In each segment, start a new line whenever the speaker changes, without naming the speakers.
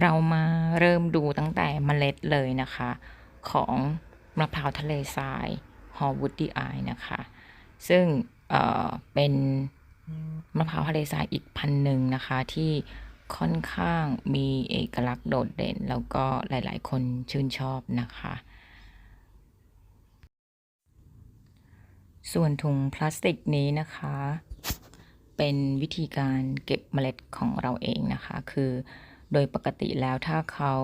เรามาเริ่มดูตั้งแต่เมล็ดเลยนะคะ ของมะพร้าวทะเลทรายฮอวูดดี้อายนะคะ ซึ่งเเป็นมะพร้าวทะเลทรายอีกพันหนึ่งนะคะ ที่ค่อนข้างมีเอกลักษณ์โดดเด่น แล้วก็หลายๆ คนชื่นชอบนะคะ ส่วนถุงพลาสติกนี้นะคะ เป็นวิธีการเก็บเมล็ดของเราเองนะคะ คือ โดยปกติแล้วถ้าเขา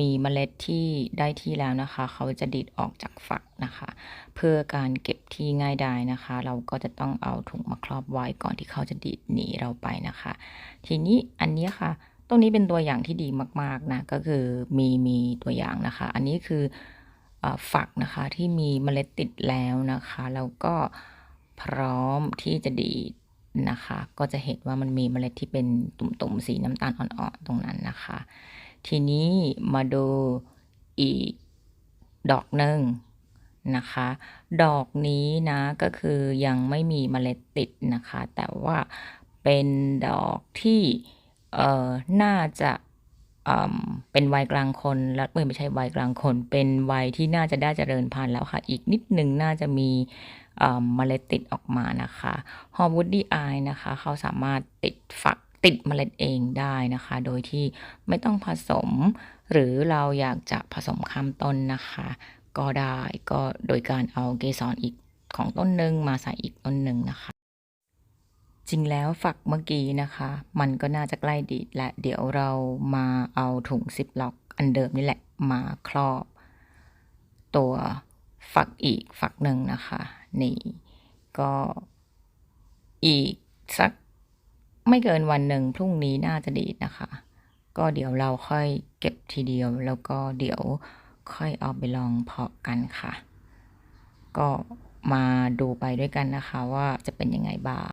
มีเมล็ดที่ได้ที่แล้วนะคะ เขาจะดีดออกจากฝักนะคะ เพื่อการเก็บที่ง่ายดายนะคะ เราก็จะต้องเอาถุงมาครอบไว้ก่อนที่เขาจะดีดหนีเราไปนะคะ ทีนี้อันนี้ค่ะตรงนี้เป็นตัวอย่างที่ดีมากๆนะก็คือมีมีตัวอย่างนะคะ อันนี้คือฝักนะคะที่มีเมล็ดติดแล้วนะคะแล้วก็พร้อมที่จะดีด นะคะ ก็จะเห็นว่ามันมีเมล็ดที่เป็นตุ่มๆสีน้ำตาลอ่อนๆตรงนั้นนะคะ ทีนี้มาดูอีกดอกหนึ่งนะคะ ดอกนี้นะก็คือยังไม่มีเมล็ดติดนะคะ แต่ว่าเป็นดอกที่เอ่อน่าจะ เป็นวัยกลางคนแล้วไม่ใช่วัยกลางคน เป็นวัยที่น่าจะได้เจริญพันธุ์แล้วค่ะ อีกนิดหนึ่งน่าจะมีเอ่อเมล็ดติดออกมานะคะฮอวูดดี้อายนะคะ เขาสามารถติดฝักติดเมล็ดเองได้นะคะ โดยที่ไม่ต้องผสม หรือเราอยากจะผสมข้ามต้นนะคะ ก็ได้ก็โดยการเอาเกสรอีกของต้นหนึ่งมาใส่อีกต้นหนึ่งนะคะ จริงแล้วฝักเมื่อกี้นะคะ มันก็น่าจะใกล้ดีดและเดี๋ยวเรามาเอาถุงซิปล็อกอันเดิมนี่แหละมาครอบ ตัวฝักอีกฝักหนึ่งนะคะ นี่ก็อีกสักไม่เกินวันหนึ่งพรุ่งนี้น่าจะดีดนะคะ ก็เดี๋ยวเราค่อยเก็บทีเดียวแล้วก็เดี๋ยวค่อยเอาไปลองเพาะกันค่ะ ก็มาดูไปด้วยกันนะคะว่าจะเป็นยังไงบ้าง